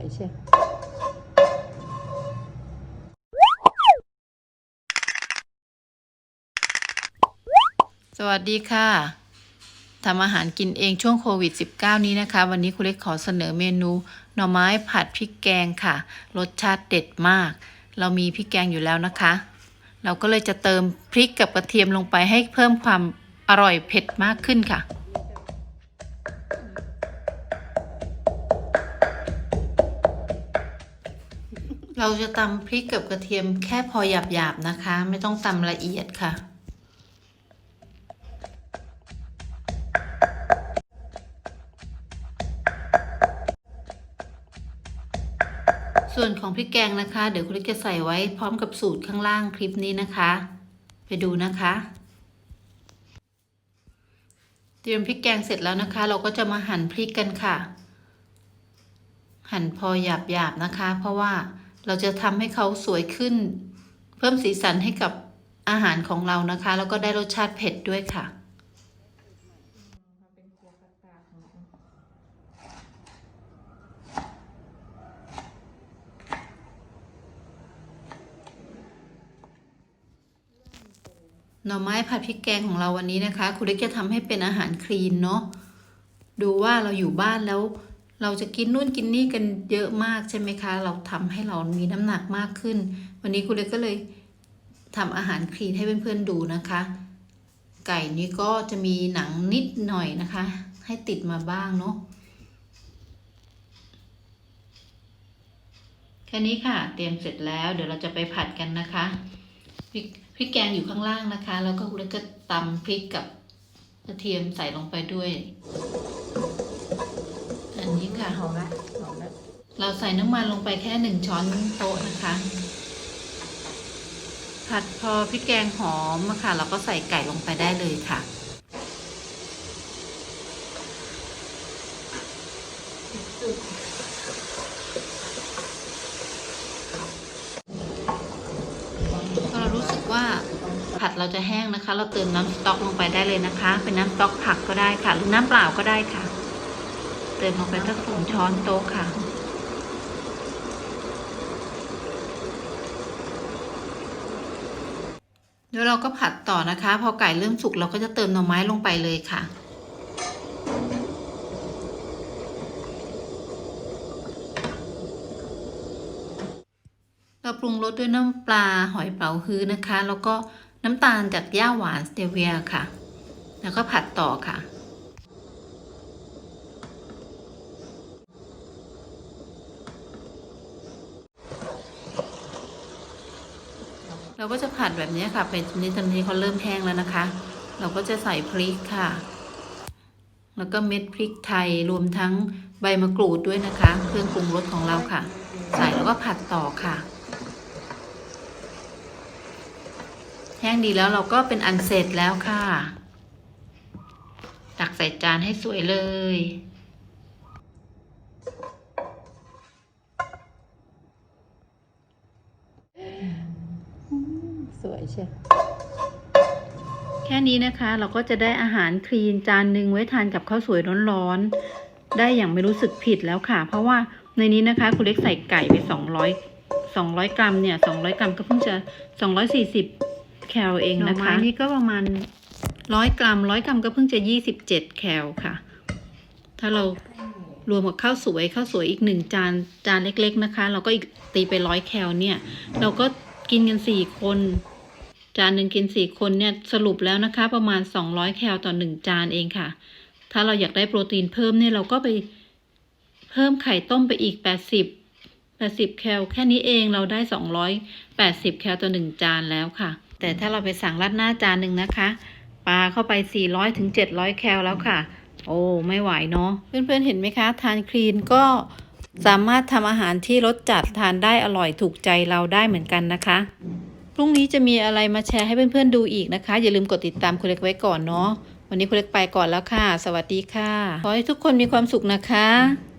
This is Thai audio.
วยใช่สวัสดีค่ะทำอาหารกินเองช่วงโควิด -19 นี้นะคะ วันนี้คุณเล็กขอเสนอเมนูหน่อไม้ผัดพริกแกงค่ะ รสชาติเด็ดมาก เรามีพริกแกงอยู่แล้วนะคะ เราก็เลยจะเติมพริกกับกระเทียมลงไปให้เพิ่มความอร่อยเผ็ดมากขึ้นค่ะ เราจะตำพริกกับกระเทียมแค่พอหยาบๆนะคะ ไม่ต้องตำละเอียดค่ะ ส่วนของพริกแกงนะคะ เดี๋ยวคุณลิกจะใส่ไว้พร้อมกับสูตรข้างล่างคลิปนี้นะคะ ไปดูนะคะ เตรียมพริกแกงเสร็จแล้วนะคะ เราก็จะมาหั่นพริกกันค่ะ หั่นพอหยาบๆนะคะ เพราะว่า เราจะทำให้เขาสวยขึ้น เพิ่มสีสันให้กับอาหารของเรานะคะ แล้วก็ได้รสชาติเผ็ดด้วยค่ะหน่อไม้ผัดพริกแกงของเราวันนี้นะคะ คุณเล็กจะทำให้เป็นอาหารคลีนเนาะดูว่าเราอยู่บ้านแล้ว เราจะกินนู่นกินนี่กันเยอะมากใช่ไหมคะ เราทำให้เรามีน้ำหนักมากขึ้น วันนี้คุณเล็กก็เลยทำอาหารคลีนให้เพื่อนๆดูนะคะ ไก่นี้ก็จะมีหนังนิดหน่อยนะคะ ให้ติดมาบ้างเนาะแค่นี้ค่ะ เตรียมเสร็จแล้ว เดี๋ยวเราจะไปผัดกันนะคะพริกพริกแกงอยู่ข้างล่างนะคะ แล้วก็คุณเล็กก็ตำพริกกับกระเทียมใส่ลงไปด้วย อันนี้ค่ะ หอมละหอมละเราใส่น้ำมันลงไปแค่หนึ่งช้อนโต๊ะนะคะ ผัดพอพริกแกงหอมค่ะ เราก็ใส่ไก่ลงไปได้เลยค่ะพอเรารู้สึกว่าผัดเราจะแห้งนะคะ เราเติมน้ำสต๊อกลงไปได้เลยนะคะ เป็นน้ำสต๊อกผักก็ได้ค่ะ หรือน้ำเปล่าก็ได้ค่ะ เติมลงไปสักสองช้อนโต๊ะค่ะ เดี๋ยวเราก็ผัดต่อนะคะ พอไก่เริ่มสุกเราก็จะเติมหน่อไม้ลงไปเลยค่ะเราปรุงรสด้วยน้ำปลาหอยเป๋าฮื้อนะคะ แล้วก็น้ำตาลจากย่าหวานสเตเวียค่ะ แล้วก็ผัดต่อค่ะ เราก็จะผัดแบบนี้ค่ะไปจนนี้ตอนนี้เขาเริ่มแห้งแล้วนะคะ เราก็จะใส่พริกค่ะ แล้วก็เม็ดพริกไทยรวมทั้งใบมะกรูดด้วยนะคะ เครื่องปรุงรสของเราค่ะ ใส่แล้วก็ผัดต่อค่ะ แห้งดีแล้วเราก็เป็นอันเสร็จแล้วค่ะ ตักใส่จานให้สวยเลย สวยใช่แค่นี้นะคะเราก็จะได้อาหารคลีนจานหนึ่งไว้ทานกับข้าวสวยร้อนๆ ได้อย่างไม่รู้สึกผิดแล้วค่ะ เพราะว่าในนี้นะคะคุณเล็กใส่ไก่ไปสองร้อยสองร้อยกรัมเนี่ยสองร้อยกรัมก็เพิ่งจะสองร้อยสี่สิบแคลเองนะคะนี่ก็ประมาณร้อยกรัมร้อยกรัมก็เพิ่งจะยี่สิบเจ็ดแคลค่ะ ถ้าเรารวมกับข้าวสวยข้าวสวยอีกหนึ่งจานจานเล็ก ๆนะคะ เราก็อีกตีไปร้อยแคลเนี่ย เราก็ กินกันสี่คน จานหนึ่งกินสี่คนเนี่ยสรุปแล้วนะคะ ประมาณ200แคลต่อหนึ่งจานเองค่ะ ถ้าเราอยากได้โปรตีนเพิ่มเนี่ยเราก็ไปเพิ่มไข่ต้มไปอีก80 80แปดสิบแคลแค่นี้เองเราได้280แปดสิบแคลต่อหนึ่งจานแล้วค่ะ แต่ถ้าเราไปสั่งราดหน้าจานหนึ่งนะคะปลาเข้าไป400ถึง700แคลแล้วค่ะ โอ้ไม่ไหวเนาะเพื่อนๆเห็นไหมคะ ทานคลีนก็ สามารถทำอาหารที่รสจัดทานได้อร่อยถูกใจเราได้เหมือนกันนะคะ พรุ่งนี้จะมีอะไรมาแชร์ให้เพื่อนๆดูอีกนะคะ อย่าลืมกดติดตามคุณเล็กไว้ก่อนเนาะวันนี้คุณเล็กไปก่อนแล้วค่ะ สวัสดีค่ะ ขอให้ทุกคนมีความสุขนะคะ